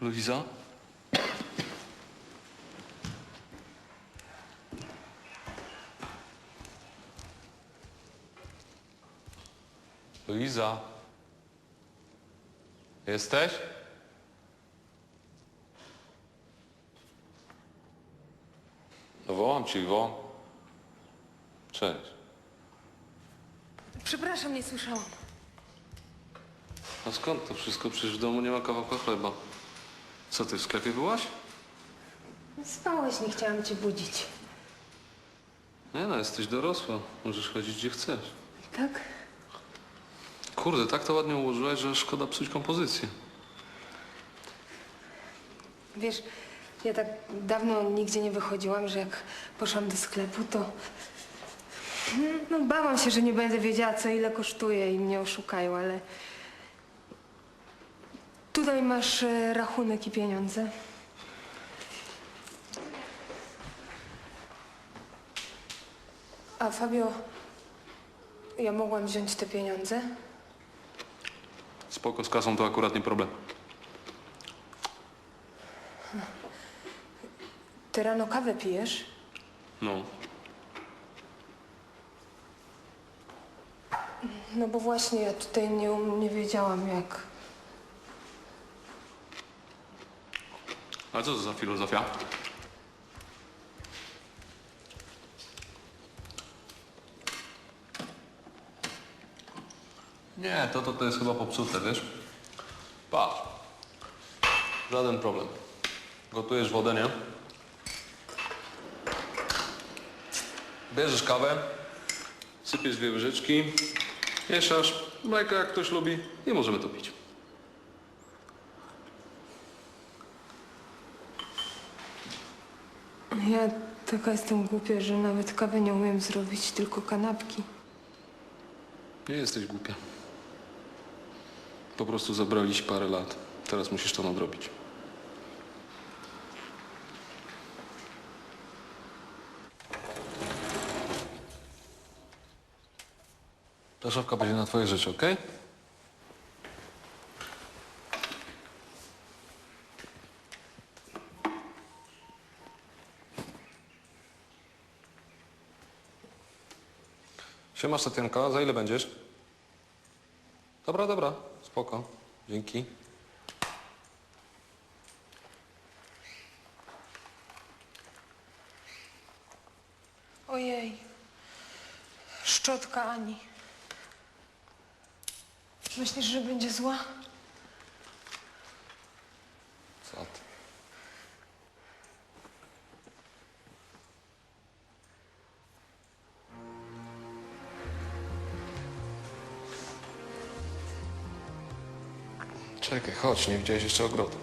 Luiza? Luiza? Jesteś? No wołam ci, wołam. Cześć. Przepraszam, nie słyszałam. A skąd to wszystko? Przecież w domu nie ma kawałka chleba. Co, ty w sklepie byłaś? Spałeś, nie chciałam cię budzić. Nie no, jesteś dorosła. Możesz chodzić gdzie chcesz. Tak? Kurde, tak to ładnie ułożyłaś, że szkoda psuć kompozycję. Wiesz, ja tak dawno nigdzie nie wychodziłam, że jak poszłam do sklepu, to... No, bałam się, że nie będę wiedziała, co ile kosztuje i mnie oszukają, ale... Tutaj masz e, rachunek i pieniądze. A Fabio, ja mogłam wziąć te pieniądze? Spoko, z kasą to akurat nie problem. Ty rano kawę pijesz? No. No bo właśnie ja tutaj nie, um- nie wiedziałam jak. A co to za filozofia? Nie, to, to, to jest chyba popsute, wiesz? Patrz. Żaden problem. Gotujesz wodę, nie? Bierzesz kawę, sypiesz dwie łyżeczki, mieszasz, mleko jak ktoś lubi i możemy to pić. Ja taka jestem głupia, że nawet kawy nie umiem zrobić, tylko kanapki. Nie jesteś głupia. Po prostu zabrali ci parę lat. Teraz musisz to nadrobić. Ta szafka będzie na twoje rzeczy, okej? Siema, Satyanka. Za ile będziesz? Dobra, dobra. Spoko. Dzięki. Ojej. Szczotka Ani. Myślisz, że będzie zła? Czekaj, chodź, nie widziałeś jeszcze ogrodu.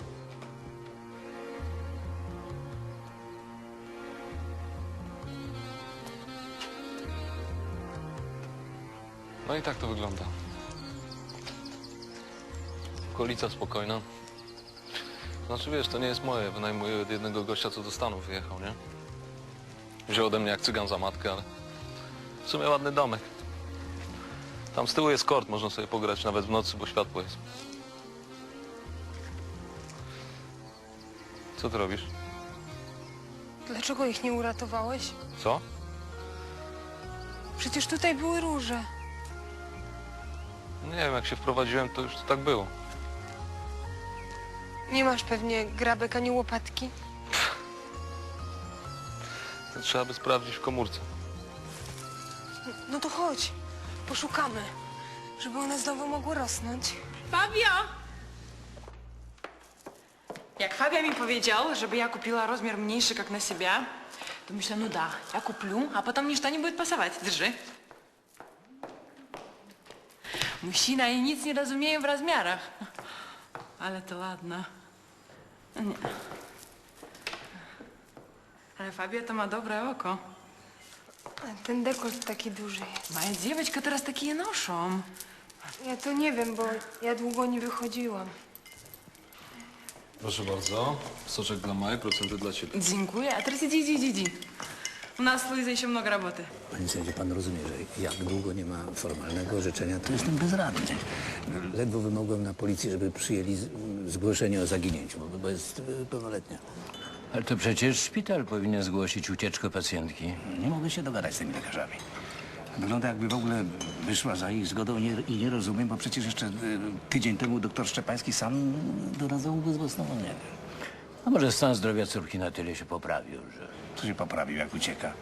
No i tak to wygląda. Okolica spokojna. Znaczy wiesz, to nie jest moje. Wynajmuję od jednego gościa, co do Stanów wyjechał, nie? Wziął ode mnie jak cygan za matkę, ale w sumie ładny domek. Tam z tyłu jest kort, można sobie pograć nawet w nocy, bo światło jest. Co ty robisz? Dlaczego ich nie uratowałeś? Co? Przecież tutaj były róże. Nie wiem, jak się wprowadziłem, to już to tak było. Nie masz pewnie grabek ani łopatki? To trzeba by sprawdzić w komórce. No to chodź. Poszukamy. Żeby one znowu mogły rosnąć. Fabio! Jak Fabia mi powiedział, żeby ja kupiła rozmiar mniejszy как на себя, to myślę, ну да, я куплю, а потом ничто не будет пасовать. Держи. Мужчина i nic nie rozumieją w rozmiarach. Ale to ładne. No Nie. Ale Fabia to ma dobre oko. Ten dekolt taki duży jest. Moja dzieweczka teraz takie noszą. Ja to nie wiem, bo ja długo nie wychodziłam. Proszę bardzo. Soczek dla Maj, procenty dla ciebie. Dziękuję. A teraz idzie, idzie, idzie. У нас с Луизой еще много работы. Panie sędzio, pan rozumie, że jak długo nie ma formalnego orzeczenia, to jestem bezradny. Ledwo wymogłem na policji, żeby przyjęli z- zgłoszenie o zaginięciu, bo, bo jest y, pełnoletnia. Ale to przecież szpital powinien zgłosić ucieczkę pacjentki. Nie mogę się dogadać z tymi lekarzami. Wygląda jakby w ogóle wyszła za ich zgodą nie, i nie rozumiem, bo przecież jeszcze y, tydzień temu doktor Szczepański sam doradzał ubezwłasnowolnienie. A może stan zdrowia córki na tyle się poprawił, że... Co się poprawił, jak ucieka?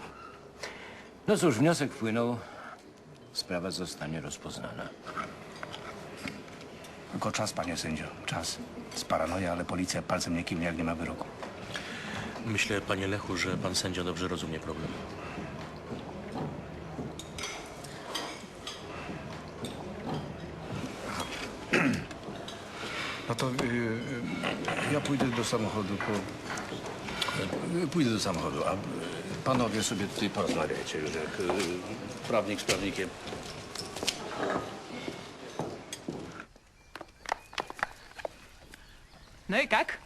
No cóż, wniosek wpłynął. Sprawa zostanie rozpoznana. Tylko czas, panie sędzio, czas. Z paranoja, ale policja palcem nie kiwnie, jak nie ma wyroku. Myślę, panie Lechu, że pan sędzia dobrze rozumie problem. No to y, y, ja pójdę do samochodu po... y, Pójdę do samochodu, a y, panowie sobie tutaj porozmawiajcie już jak y, prawnik z prawnikiem. Ну и как?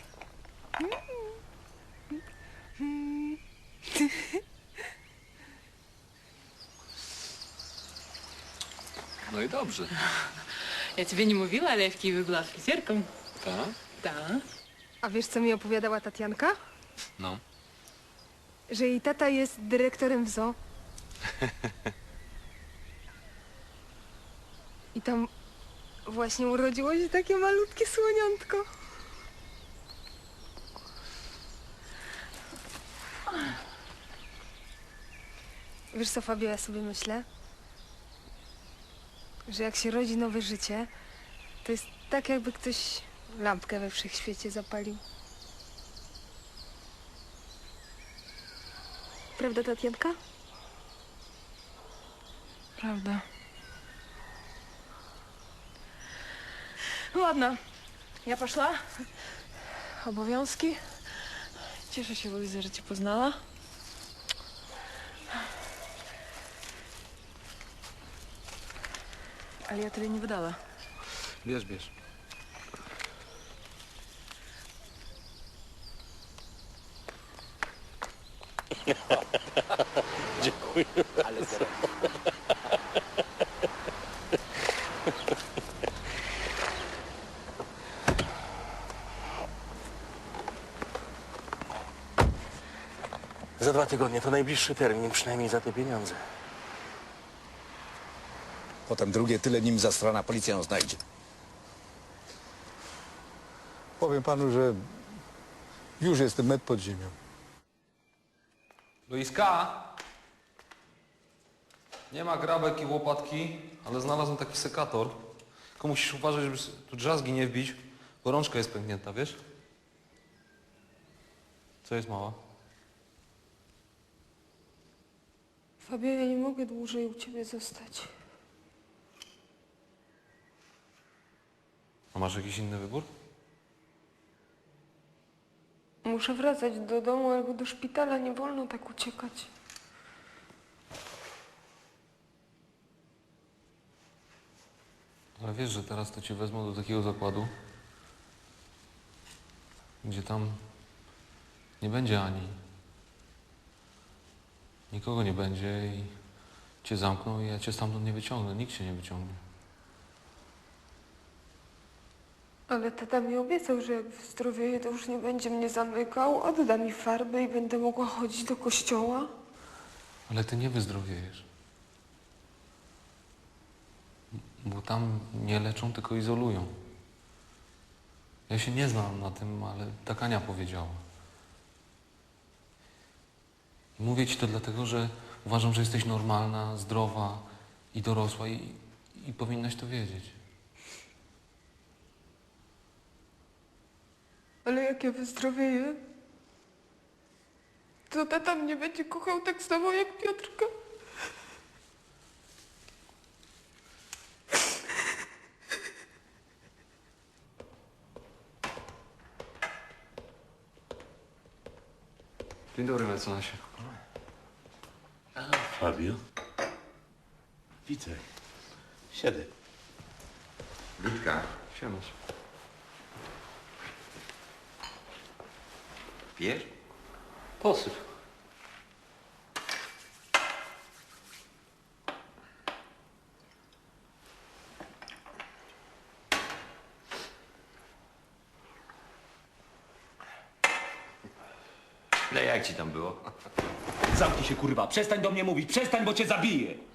No i dobrze. Ja ciebie nie mówiła, ale ja w Kijowie była fryzjerką. Tak? Tak. A wiesz, co mi opowiadała Tatianka? No. Że jej tata jest dyrektorem w zoo. I tam właśnie urodziło się takie malutkie słoniątko. Wiesz co, Fabio, ja sobie myślę? Że jak się rodzi nowe życie, to jest tak jakby ktoś lampkę we wszechświecie zapalił. Prawda, Tatianka? Prawda. No ładno. Ja poszła. Obowiązki. Cieszę się, Luiza, że cię poznała. Ale ja tyle nie wydała. Bierz, bierz. Za dwa tygodnie to najbliższy termin, przynajmniej za te pieniądze. Potem drugie tyle, nim zastrana policja ją znajdzie. Powiem panu, że już jestem metr pod ziemią. Luiska! Nie ma grabek i łopatki, ale znalazłem taki sekator. Tylko musisz uważać, żeby tu drzazgi nie wbić, bo rączka jest pęknięta, wiesz? Co jest mała? Fabio, ja nie mogę dłużej u ciebie zostać. A masz jakiś inny wybór? Muszę wracać do domu albo do szpitala, nie wolno tak uciekać. Ale wiesz, że teraz to cię wezmą do takiego zakładu, gdzie tam nie będzie Ani. Nikogo nie będzie i cię zamkną i ja cię stamtąd nie wyciągnę. Nikt cię nie wyciągnie. Ale tata mi obiecał, że jak wyzdrowieję, to już nie będzie mnie zamykał, odda mi farbę i będę mogła chodzić do kościoła. Ale ty nie wyzdrowiejesz. Bo tam nie leczą, tylko izolują. Ja się nie znam na tym, ale tak Ania powiedziała. Mówię ci to dlatego, że uważam, że jesteś normalna, zdrowa i dorosła i, i powinnaś to wiedzieć. Ale jak ja wyzdrowieję, to tata mnie będzie kochał tak samo jak Piotrka. Dzień dobry, mecenasie. Fabio? Witaj. Siadaj. Litka, Siemasz. Bierz. Posyp. No jak ci tam było? Zamknij się, kurwa. Przestań do mnie mówić. Przestań, bo cię zabiję.